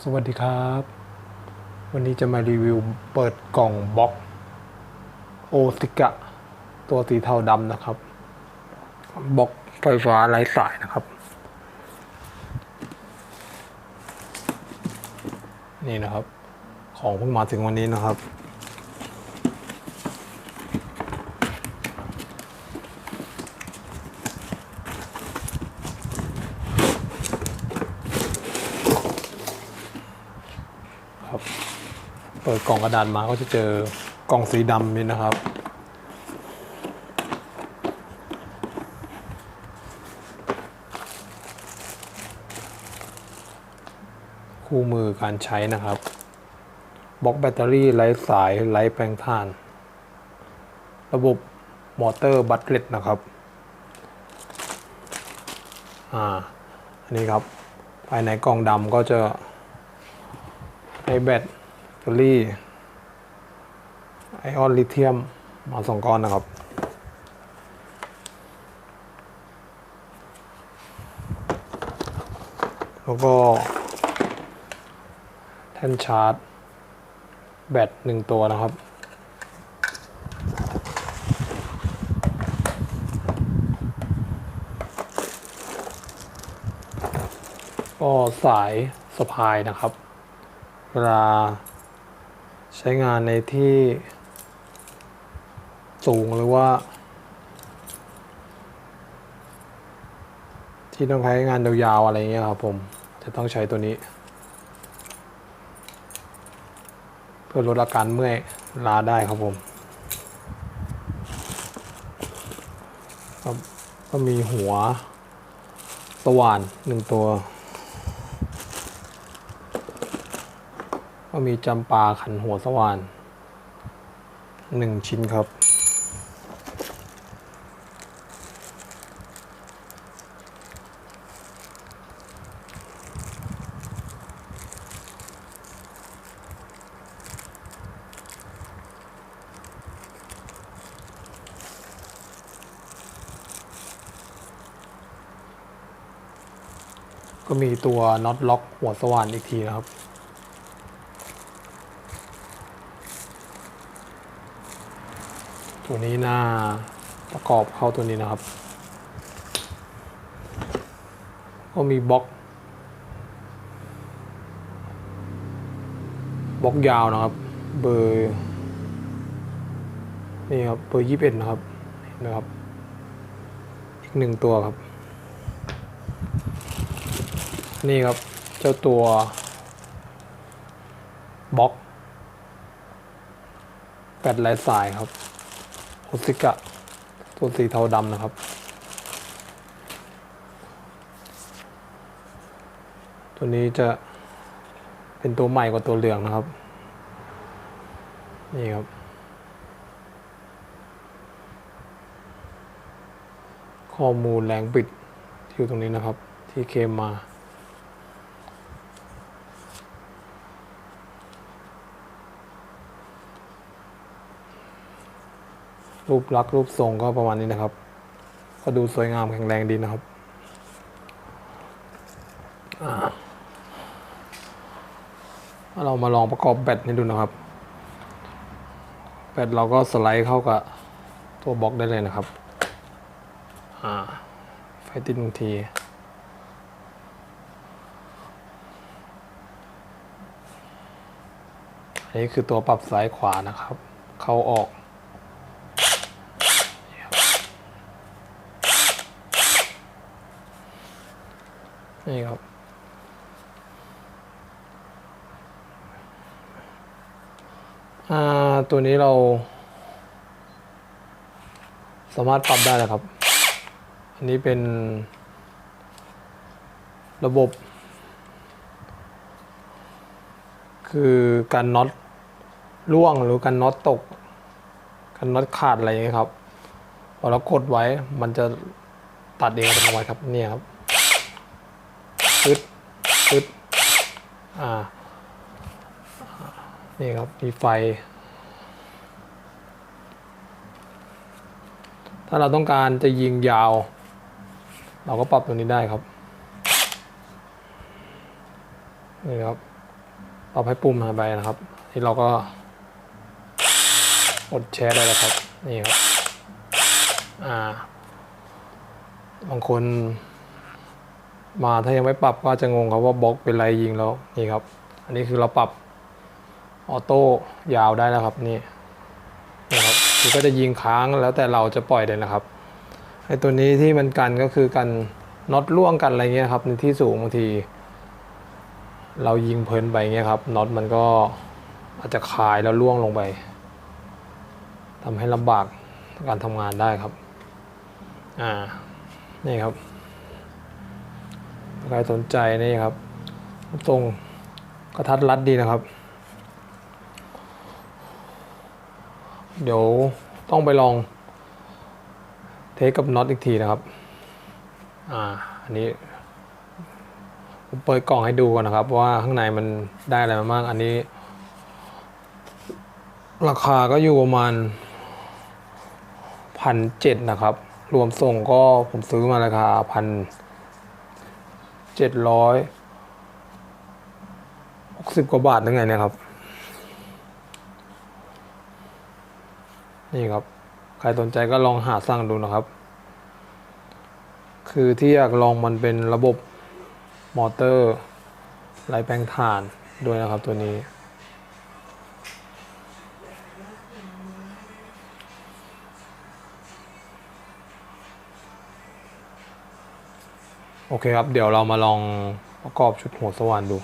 สวัสดีครับ วันนี้จะมารีวิวเปิดกล่องบล็อกโอซิกะ ตัวสีเทาดำนะครับบล็อกไฟฟ้าไร้สายนะครับ นี่นะครับ ของเพิ่งมาถึงวันนี้นะครับ เปิดกล่องกระดาษมาก็จะเจอกล่องสีดำนี่นะครับ คู่มือการใช้นะครับบล็อกแบตเตอรี่ไร้สายไร้แปลงถ่าน ระบบมอเตอร์บัตเลตนะครับอ่าอันนี้ครับ ภายในกล่องดำก็จะไอแบต ตอรี่ไอออนลิเธียมมาสองก้อนนะครับแล้วก็ แท่นชาร์จ แบตหนึ่งตัวนะครับ ก็สายสะพายนะครับ เวลา ใช้งานในที่สูงหรือว่า ที่ต้องใช้งานยาวๆอะไรเงี้ยครับผม จะต้องใช้ตัวนี้ เพื่อลดอาการเมื่อยลาได้ครับผมก็มีหัวสว่านหนึ่งตัว ก็มีจำปาขันหัวสว่านหนึ่งชิ้นครับ ก็มีตัวน็อตล็อกหัวสว่านอีกทีนะครับ ตัวนี้หน้าประกอบเข้าตัวนี้นะครับ ก็มีบล็อกบล็อกยาวนะครับ เบอร์นี่ครับเบอร์ยี่สิบเอ็ดนะครับเห็นะครับ อีกหนึ่งตัวครับ นี่ครับเจ้าตัวบล็อกแปดไร้สายครับ อซิกะตัวสีเทาดำนะครับตัวนี้จะเป็นตัวใหม่กว่าตัวเหลืองนะครับ นี่ครับ ข้อมูลแรงบิดที่อยู่ตรงนี้นะครับ ที่เคมมา รูปลักษณ์รูปทรงก็ประมาณนี้นะครับ ก็ดูสวยงามแข็งแรงดีนะครับเรามาลองประกอบแบตให้ดูนะครับ แบตเราก็สไลด์เข้ากับตัวบล็อกได้เลยนะครับไฟติดบางทีอันนี้คือตัวปรับซ้ายขวานะครับ เข้าออก นี่ครับ ตัวนี้เรา สามารถปรับได้นะครับ อันนี้เป็นระบบ คือการน็อตร่วงหรือการน็อตตก การน็อตขาดอะไรอย่างเงี้ยครับพอเรากดไว้มันจะตัดเองอัตโนมัติครับ เนี่ยครับ ปึ๊ดปึ๊ดอ่า นี่ครับ มีไฟ ถ้าเราต้องการจะยิงยาว เราก็ปรับตัวนี้ได้ครับ นี่ครับ ปรับให้ปุ่มหายไปนะครับ ที่เราก็กดแชร์ได้แล้วครับ นี่ครับ อ่า บางคน มาถ้ายังไม่ปรับก็จะงงครับว่าบล็อกเป็นไรยิงแล้วนี่ครับ อันนี้คือเราปรับออโต้ยาวได้แล้วครับนี่นี่ครับคือก็จะยิงค้างแล้วแต่เราจะปล่อยเลยนะครับไอตัวนี้ที่มันกันก็คือกันน็อตล่วงกันอะไรเงี้ยครับในที่สูงบางที เรายิงเพลินไปเงี้ยครับน็อตมันก็อาจจะคายแล้วล่วงลงไปทำให้ลำบากการทำงานได้ครับอ่านี่ครับ ครสนใจนี่ครับตรงกระทัดรัดดีนะครับ เดี๋ยวต้องไปลองเทสกับน็อตอีกทีนะครับ อ่า อันนี้ผมเปิดกล่องให้ดูก่อนนะครับ ว่าข้างในมันได้อะไรมาบ้างอันนี้ ราคาก็อยู่ประมาณพันเจ็ดนะครับ รวมส่งก็ผมซื้อมาราคาพัน เจ็ดร้อยหกสิบกว่าบาทยังไงเนี่ยครับ นี่ครับ ใครสนใจก็ลองหาสั่งดูนะครับ คือที่อยากลองมันเป็นระบบมอเตอร์ไร้แปลงถ่านด้วยนะครับตัวนี้ โอเคครับ เดี๋ยวเรามาลองประกอบชุดหัวสว่านดู